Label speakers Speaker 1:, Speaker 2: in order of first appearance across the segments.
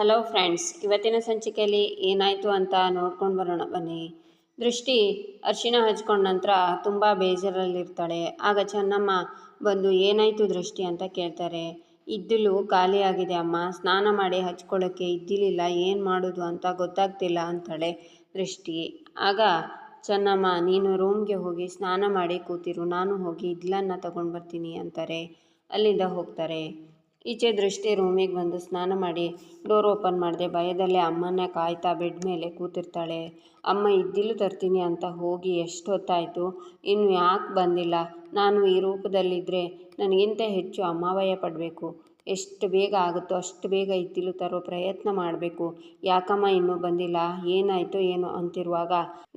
Speaker 1: Hello friends ಇವತ್ತಿನ ಸಂಚಿಕೆಯಲ್ಲಿ ಏನಾಯಿತು ಅಂತ ನೋಡ್ಕೊಂಡು ಬರೋಣ ಬನ್ನಿ. ದೃಷ್ಟಿ ಅರಿಶಿನ ಹಚ್ಕೊಂಡ ನಂತರ ತುಂಬ ಬೇಜಾರಲ್ಲಿರ್ತಾಳೆ. ಆಗ ಚೆನ್ನಮ್ಮ, ಬಂದು ಏನಾಯಿತು ದೃಷ್ಟಿ ಅಂತ ಕೇಳ್ತಾರೆ. ಇದ್ದಿಲು ಖಾಲಿಯಾಗಿದೆ ಅಮ್ಮ, ಸ್ನಾನ ಮಾಡಿ ಹಚ್ಕೊಳ್ಳೋಕ್ಕೆ ಇದ್ದಿಲಿಲ್ಲ, ಏನು ಮಾಡೋದು ಅಂತ ಗೊತ್ತಾಗ್ತಿಲ್ಲ ಅಂತಾಳೆ ದೃಷ್ಟಿ. ಆಗ ಚೆನ್ನಮ್ಮ, ನೀನು ರೂಮ್ಗೆ ಹೋಗಿ ಸ್ನಾನ ಮಾಡಿ ಕೂತಿರು, ನಾನು ಹೋಗಿ ಇದ್ಲನ್ನು ತಗೊಂಡು ಬರ್ತೀನಿ ಅಂತಾರೆ. ಅಲ್ಲಿಂದ ಹೋಗ್ತಾರೆ. ಈಚೆ ದೃಷ್ಟಿ ರೂಮಿಗೆ ಬಂದು ಸ್ನಾನ ಮಾಡಿ ಡೋರ್ ಓಪನ್ ಮಾಡಿದೆ. ಭಯದಲ್ಲಿ ಅಮ್ಮನ ಕಾಯ್ತಾ ಬೆಡ್ ಮೇಲೆ ಕೂತಿರ್ತಾಳೆ. ಅಮ್ಮ ಇದ್ದಿಲು ತರ್ತೀನಿ ಅಂತ ಹೋಗಿ ಎಷ್ಟು ಹೊತ್ತಾಯಿತು ಇನ್ನು ಯಾಕೆ ಬಂದಿಲ್ಲ? ನಾನು ಈ ರೂಪದಲ್ಲಿದ್ದರೆ ನನಗಿಂತ ಹೆಚ್ಚು ಅಮ್ಮಭಯ ಪಡಬೇಕು. ಎಷ್ಟು ಬೇಗ ಆಗುತ್ತೋ ಅಷ್ಟು ಬೇಗ ಇದ್ದಿಲು ತರೋ ಪ್ರಯತ್ನ ಮಾಡಬೇಕು. ಯಾಕಮ್ಮ ಇನ್ನೂ ಬಂದಿಲ್ಲ? ಏನಾಯಿತು ಏನೋ ಅಂತಿರುವಾಗ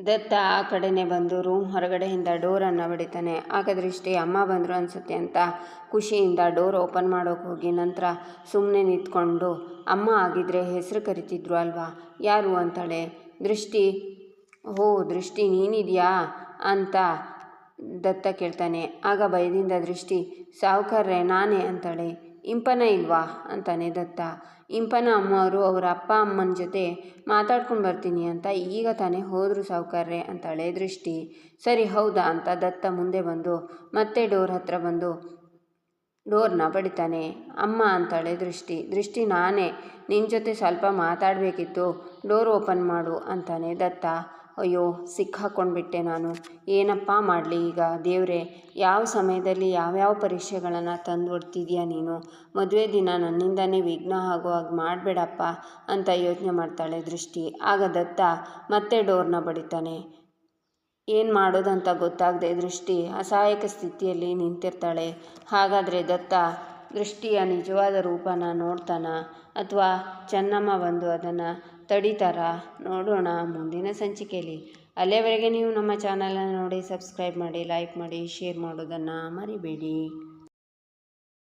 Speaker 1: ದತ್ತ ಆ ಕಡೆನೇ ಬಂದು ರೂಮ್ ಹೊರಗಡೆಯಿಂದ ಡೋರನ್ನು ಬಡಿತಾನೆ ಆಗ ದೃಷ್ಟಿ ಅಮ್ಮ ಬಂದರು ಅನಿಸುತ್ತೆ ಅಂತ. ಖುಷಿಯಿಂದ ಡೋರ್ ಓಪನ್ ಮಾಡೋಕೆ ಹೋಗಿ ನಂತರ ಸುಮ್ಮನೆ ನಿಂತ್ಕೊಂಡು ಅಮ್ಮ ಆಗಿದ್ರೆ ಹೆಸರು ಕರಿತಿದ್ರು ಅಲ್ವಾ? ಯಾರು ಅಂತಾಳೆ? ದೃಷ್ಟಿ ಓ ದೃಷ್ಟಿ ನೀನಿದೆಯಾ? ಅಂತ ದತ್ತ ಕೇಳ್ತಾನೆ. ಆಗ ಭಯದಿಂದ ದೃಷ್ಟಿ, ಸಾವುಕಾರ್ರೆ, ನಾನೇ ಅಂತಾಳೆ. ಇಂಪನ ಇಲ್ವಾ? ಅಂತಾನೆ ದತ್ತ. ಇಂಪನ ಅಮ್ಮವರು ಅವರ ಅಪ್ಪ ಅಮ್ಮನ ಜೊತೆ ಮಾತಾಡ್ಕೊಂಡು ಬರ್ತೀನಿ ಅಂತ ಈಗ ತಾನೇ ಹೋದರು ಸಾವುಕಾರ್ರೆ ಅಂತಾಳೆ ದೃಷ್ಟಿ. ಸರಿ, ಹೌದಾ? ಅಂತ ದತ್ತ ಮುಂದೆ ಬಂದು ಮತ್ತೆ ಡೋರ್ ಹತ್ರ ಬಂದು ಡೋರ್ನ ಬಡಿತಾನೆ. ಅಮ್ಮ ಅಂತಾಳೆ ದೃಷ್ಟಿ. ದೃಷ್ಟಿ, ನಾನೇ. ನಿನ್ನ ಜೊತೆ ಸ್ವಲ್ಪ ಮಾತಾಡಬೇಕಿತ್ತು. ಡೋರ್ ಓಪನ್ ಮಾಡು, ಅಂತಾನೆ ದತ್ತ. ಅಯ್ಯೋ, ಸಿಕ್ಕಾಕೊಂಡ್ಬಿಟ್ಟೆ ನಾನು. ಏನಪ್ಪ ಮಾಡಲಿ ಈಗ? ದೇವರೇ, ಯಾವ ಸಮಯದಲ್ಲಿ ಯಾವ್ಯಾವ ಪರೀಕ್ಷೆಗಳನ್ನು ತಂದುಕೊಡ್ತಿದ್ಯಾ ನೀನು? ಮದುವೆ ದಿನ ನನ್ನಿಂದನೇ ವಿಘ್ನ ಆಗೋ ಮಾಡಬೇಡಪ್ಪ ಅಂತ ಯೋಚನೆ ಮಾಡ್ತಾಳೆ ದೃಷ್ಟಿ. ಆಗ ದತ್ತ ಮತ್ತೆ ಡೋರ್ನ ಬಡಿತಾನೆ. ಏನು ಮಾಡೋದಂತ ಗೊತ್ತಾಗದೆ ದೃಷ್ಟಿ ಅಸಹಾಯಕ ಸ್ಥಿತಿಯಲ್ಲಿ ನಿಂತಿರ್ತಾಳೆ. ಹಾಗಾದರೆ ದತ್ತ, ದೃಷ್ಟಿಯ ನಿಜವಾದ ರೂಪನ ನೋಡ್ತಾನ? ಅಥವಾ ಚೆನ್ನಮ್ಮ ಬಂದು ಅದನ್ನು ತಡಿತಾರ? ನೋಡೋಣ, ಮುಂದಿನ ಸಂಚಿಕೆಯಲ್ಲಿ ಅಲ್ಲಿಯವರೆಗೆ ನೀವು ನಮ್ಮ ಚಾನಲನ್ನು ನೋಡಿ, ಸಬ್ಸ್ಕ್ರೈಬ್ ಮಾಡಿ, ಲೈಕ್ ಮಾಡಿ, ಶೇರ್ ಮಾಡೋದನ್ನು ಮರಿಬೇಡಿ.